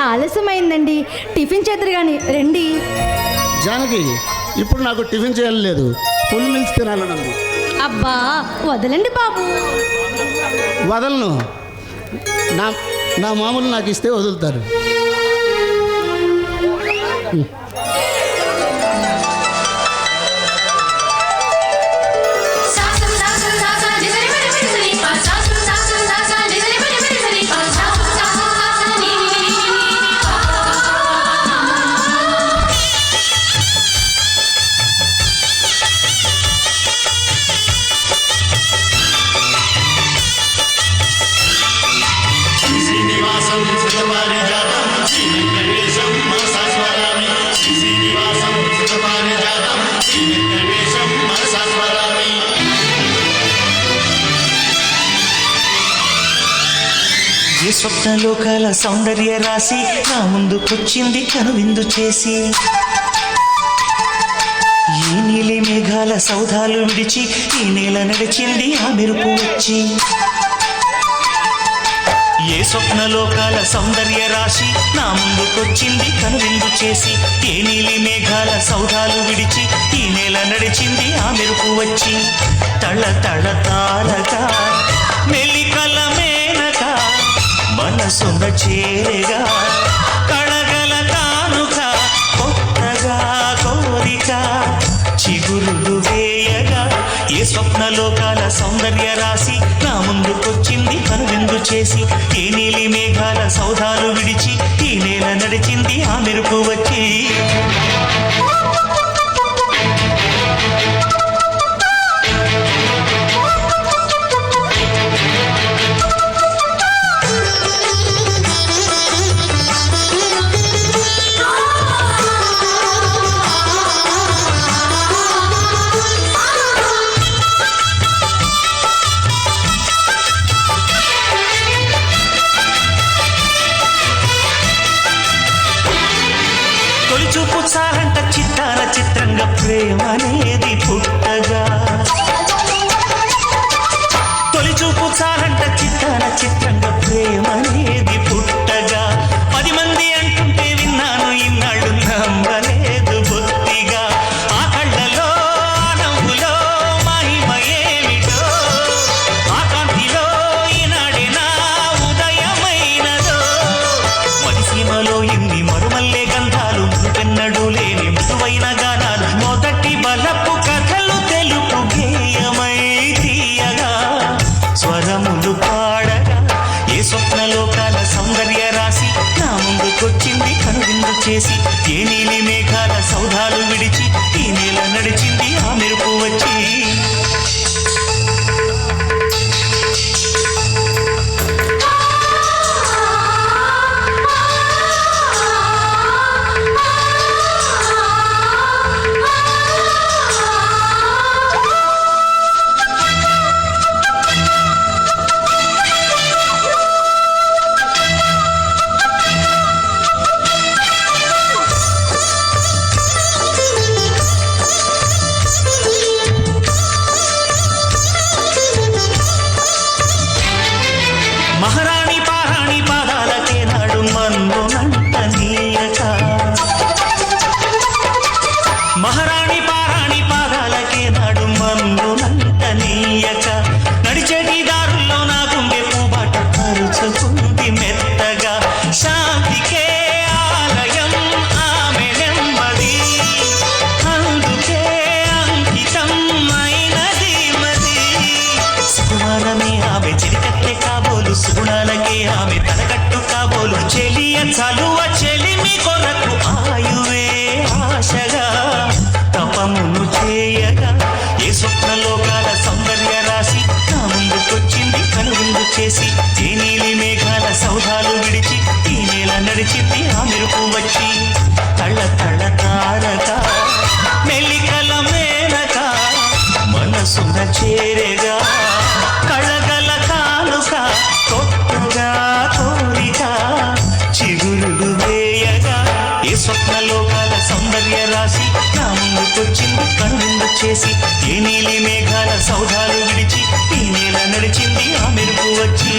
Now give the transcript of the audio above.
ఆలస్యమైందండి. Tiffin చేద్దరు కానీ రండి. జానకి ఇప్పుడు నాకు టిఫిన్ చేయాలి లేదు ఫుల్ మిల్స్ తినాలని ఉంది అబ్బా వదలండి బాబు. వదలను. నా నా మామూలు నాకు ఇస్తే వదులుతారు. ఏ స్వప్నలోకాల సౌందర్య రాశి నా ముందుకొచ్చింది కనువిందు చేసి. ఈ నీలి మేఘాల సౌధాలు విడిచి ఈ నేల నడిచింది ఆ మెరుపు వచ్చి. ఏ స్వప్నలోకాల సౌందర్య రాశి నా ముందుకొచ్చింది కనువిందు చేసి. ఏ నీలి మేఘాల సౌధాలు విడిచి ఈ నేల నడిచింది ఆ మెరుపు వచ్చి. తళ తళ తారగా మనసున చేరగా కళగల కానుక కొత్తగా కోరిక చిగురులు వేయగా ఏ స్వప్నలోకాల సౌందర్య రాశి నా ముందుకొచ్చింది కనువిందు చేసి ఏ నీలి మేఘాల సౌధాలు విడిచి ఈ నేల నడిచింది ఆ మెరుపు వచ్చి. తొలి చూపు చాలంట చిత్తాల చిత్రంగా ప్రేమ అనేది పుట్టగా. నాడు మన్ను నడిచేటి దారుల్లో నా గుండె పూబాట పరుచుకుంది మెత్తగా. శాంతికే ఆలయం ఆమె నెమ్మది. అందుకే అంకితం అయినది మది. సుకుమారమే ఆమె చిరికట్టే కాబోలు సుగుణాలకే ఆమె తలకట్టు కాబోలు. చెలియ చలువ చె స్వప్నలోకాల సౌందర్య రాశి. నా ముందుకొచ్చింది కనువిందు చేసి. ఏ నీలి మేఘాల సౌధాలు విడిచి ఈ నేల నడిచింది ఆ మెరుపు వచ్చి. సౌధాలు విడిచి ఈ నేల నడిచింది ఆ మెరుపు వచ్చి.